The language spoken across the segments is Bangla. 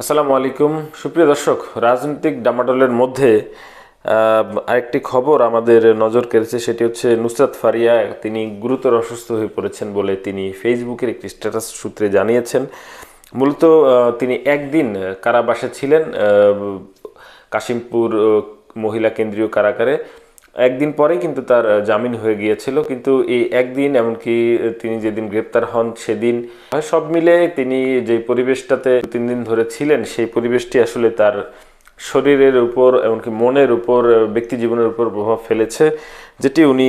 আসসালামু আলাইকুম। সুপ্রিয় দর্শক, রাজনৈতিক ডামাডোলের মধ্যে আরেকটি খবর আমাদের নজর কেড়েছে, সেটি হচ্ছে নুসরাত ফারিয়া, তিনি গুরুতর অসুস্থ হয়ে পড়েছেন বলে তিনি ফেসবুকের একটি স্ট্যাটাস সূত্রে জানিয়েছেন। মূলত তিনি একদিন কারাবাসে ছিলেন কাশিমপুর মহিলা কেন্দ্রীয় কারাগারে। একদিন পরেই কিন্তু তার জামিন হয়ে গিয়েছিল। কিন্তু এই একদিন, এমনকি তিনি যেদিন গ্রেপ্তার হন সেদিন সব মিলে তিনি যে পরিবেশটাতে তিন দিন ধরে ছিলেন, সেই পরিবেশটি আসলে তার শরীরের উপর, এমনকি মনের উপর ব্যক্তি জীবনের উপর প্রভাব ফেলেছে, যেটি উনি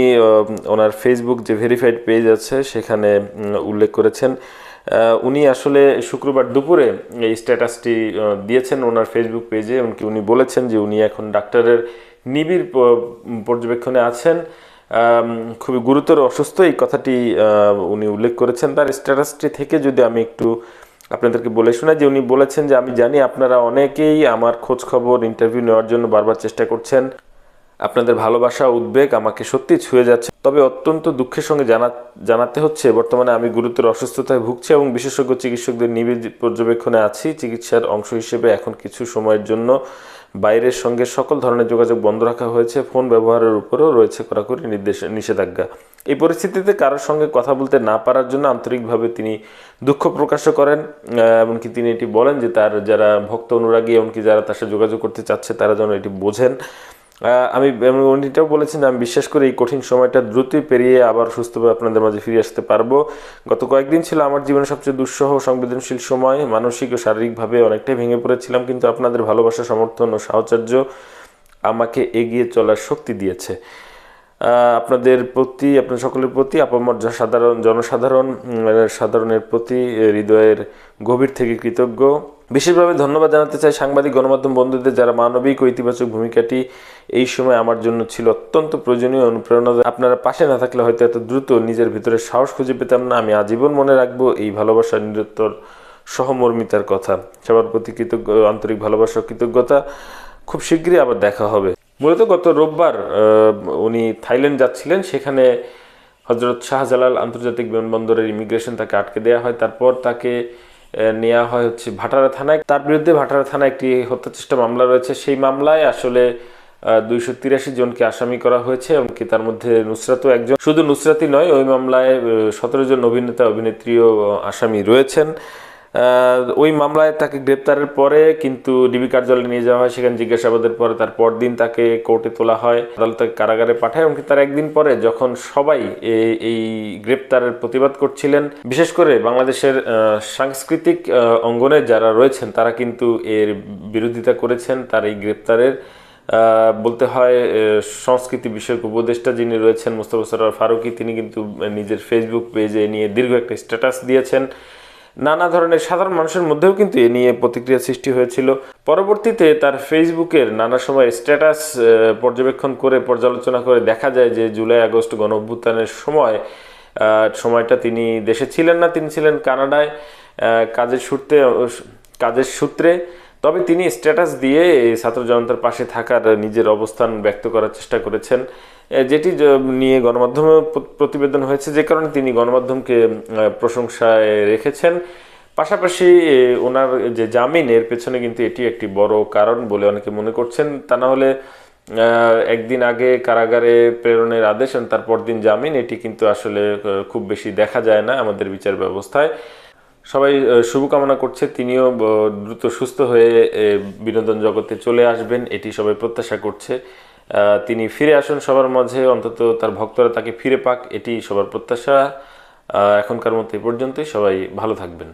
ওনার ফেসবুক যে ভেরিফাইড পেজ আছে, সেখানে উল্লেখ করেছেন। উনি আসলে শুক্রবার দুপুরে এই স্ট্যাটাসটি দিয়েছেন ওনার ফেসবুক পেজে এমনকি উনি বলেছেন যে উনি এখন ডাক্তারের নিবিড় পর্যবেক্ষণে আছেন। খুবই গুরুতর অসুস্থ। এই কথাটি উনি উল্লেখ করেছেন। তার স্ট্যাটাসটি থেকে যদি আমি একটু আপনাদেরকে বলে শোনাই যে উনি বলেছেন যে, আমি জানি আপনারা অনেকেই আমার খোঁজ খবর ইন্টারভিউ নেওয়ার জন্য বারবার চেষ্টা করছেন। আপনাদের ভালোবাসা, উদ্বেগ আমাকে সত্যি ছুঁয়ে যাচ্ছে। তবে অত্যন্ত দুঃখের সঙ্গে জানা জানাতে হচ্ছে, বর্তমানে আমি গুরুতর অসুস্থতায় ভুগছি এবং বিশেষজ্ঞ চিকিৎসকদের নিবিড় পর্যবেক্ষণে আছি। চিকিৎসার অংশ হিসেবে এখন কিছু সময়ের জন্য বাইরের সঙ্গে সকল ধরনের যোগাযোগ বন্ধ রাখা হয়েছে। ফোন ব্যবহারের উপরও রয়েছে কড়াকড়ি নির্দেশ নিষেধাজ্ঞা। এই পরিস্থিতিতে কারোর সঙ্গে কথা বলতে না পারার জন্য আন্তরিকভাবে তিনি দুঃখ প্রকাশও করেন এমনকি তিনি এটি বলেন যে তার যারা ভক্ত অনুরাগী, এমনকি যারা তার সাথে যোগাযোগ করতে চাচ্ছে, তারা যেন এটি বোঝেন। আমি আমি বলেছি যে আমি বিশ্বাস করি এই কঠিন সময়টা দ্রুতই পেরিয়ে আবার সুস্থভাবে আপনাদের মাঝে ফিরে আসতে পারব। গত কয়েকদিন ছিল আমার জীবনে সবচেয়ে দুঃসহ সংবেদনশীল সময়। মানসিক ও শারীরিকভাবে অনেকটাই ভেঙে পড়েছিলাম, কিন্তু আপনাদের ভালোবাসা, সমর্থন ও সাহচর্য আমাকে এগিয়ে চলার শক্তি দিয়েছে। আপনাদের প্রতি, আপনার সকলের প্রতি, আপামর সাধারণ, জনসাধারণ সাধারণের প্রতি হৃদয়ের গভীর থেকে কৃতজ্ঞ। বিশেষভাবে ধন্যবাদ জানাতে চাই সাংবাদিক, গণমাধ্যম বন্ধুদের যারা মানবিক ও ইতিবাচক ভূমিকাটি এই সময় আমার জন্য ছিল অত্যন্ত প্রয়োজনীয় অনুপ্রেরণা। আপনারা পাশে না থাকলে হয়তো এত দ্রুত নিজের ভিতরে সাহস খুঁজে পেতাম না। আমি আজীবন মনে রাখব এই ভালোবাসা নিরত্তর সহমর্মিতার কথা। সবার প্রতি কৃতজ্ঞ, আন্তরিক ভালোবাসা কৃতজ্ঞতা। খুব শীঘ্রই আবার দেখা হবে। মূলত গত রোববার উনি থাইল্যান্ড যাচ্ছিলেন। সেখানে হজরত শাহজালাল আন্তর্জাতিক বিমানবন্দরের ইমিগ্রেশন তাকে আটকে দেওয়া হয়। তারপর তাকে নেওয়া হয় হচ্ছে ভাটারা থানায়। তার বিরুদ্ধে ভাটারা থানায় একটি হত্যাচেষ্টা মামলা রয়েছে। সেই মামলায় আসলে দুইশো তিরাশি জনকে আসামি করা হয়েছে এমনকি তার মধ্যে নুসরাতও একজন। শুধু নুসরাতই নয়, ওই মামলায় সতেরো জন অভিনেতা, অভিনেত্রীও আসামি রয়েছেন। ওই মামলায় তাকে গ্রেপ্তারের পরে কিন্তু ডিবি কার্যালয়ে নিয়ে যাওয়া হয়। সেখানে জিজ্ঞাসাবাদের পরে তার পরদিন তাকে কোর্টে তোলা হয়, আদালত তাকে কারাগারে পাঠায় এমনকি তার একদিন পরে যখন সবাই এই- গ্রেপ্তারের প্রতিবাদ করছিলেন, বিশেষ করে বাংলাদেশের সাংস্কৃতিক অঙ্গনে যারা রয়েছেন, তারা কিন্তু এর বিরোধিতা করেছেন। তার এই গ্রেপ্তারের বলতে হয় সংস্কৃতি বিষয়ক উপদেষ্টা যিনি রয়েছেন, মোস্তফা সরোয়ার ফারুকি, তিনি কিন্তু নিজের ফেসবুক পেজে নিয়ে দীর্ঘ একটা স্ট্যাটাস দিয়েছেন। নানা ধরনের সাধারণ মানুষের মধ্যেও কিন্তু এ নিয়ে প্রতিক্রিয়া সৃষ্টি হয়েছিল। পরবর্তীতে তার ফেসবুকের নানা সময় স্ট্যাটাস পর্যবেক্ষণ করে, পর্যালোচনা করে দেখা যায় যে জুলাই, আগস্ট গণ অভ্যুত্থানের সময় সময়টা তিনি দেশে ছিলেন না, তিনি ছিলেন কানাডায় কাজের সূত্রে কাজের সূত্রে। তবে তিনি স্ট্যাটাস দিয়ে ছাত্র জনতার পাশে থাকার নিজের অবস্থান ব্যক্ত করার চেষ্টা করেছেন যেটি নিয়ে গণমাধ্যমে প্রতিবেদন হয়েছে যে কারণে তিনি গণমাধ্যমকে প্রশংসায় রেখেছেন। পাশাপাশি ওনার যে জামিন, এর পেছনে কিন্তু এটি একটি বড় কারণ বলে অনেকে মনে করছেন। তা না হলে একদিন আগে কারাগারে প্রেরণের আদেশ তারপর দিন জামিন, এটি কিন্তু আসলে খুব বেশি দেখা যায় না আমাদের বিচার ব্যবস্থায়। সবাই শুভকামনা করছে। তিনিও দ্রুত সুস্থ হয়ে বিনোদন জগতে চলে আসবেন, এটি সবাই প্রত্যাশা করছে। তিনি ফিরে আসুন সবার মাঝে, অন্তত তার ভক্তরা তাকে ফিরে পাক, এটি সবার প্রত্যাশা। এখনকার মতো এই পর্যন্তই, সবাই ভালো থাকবেন।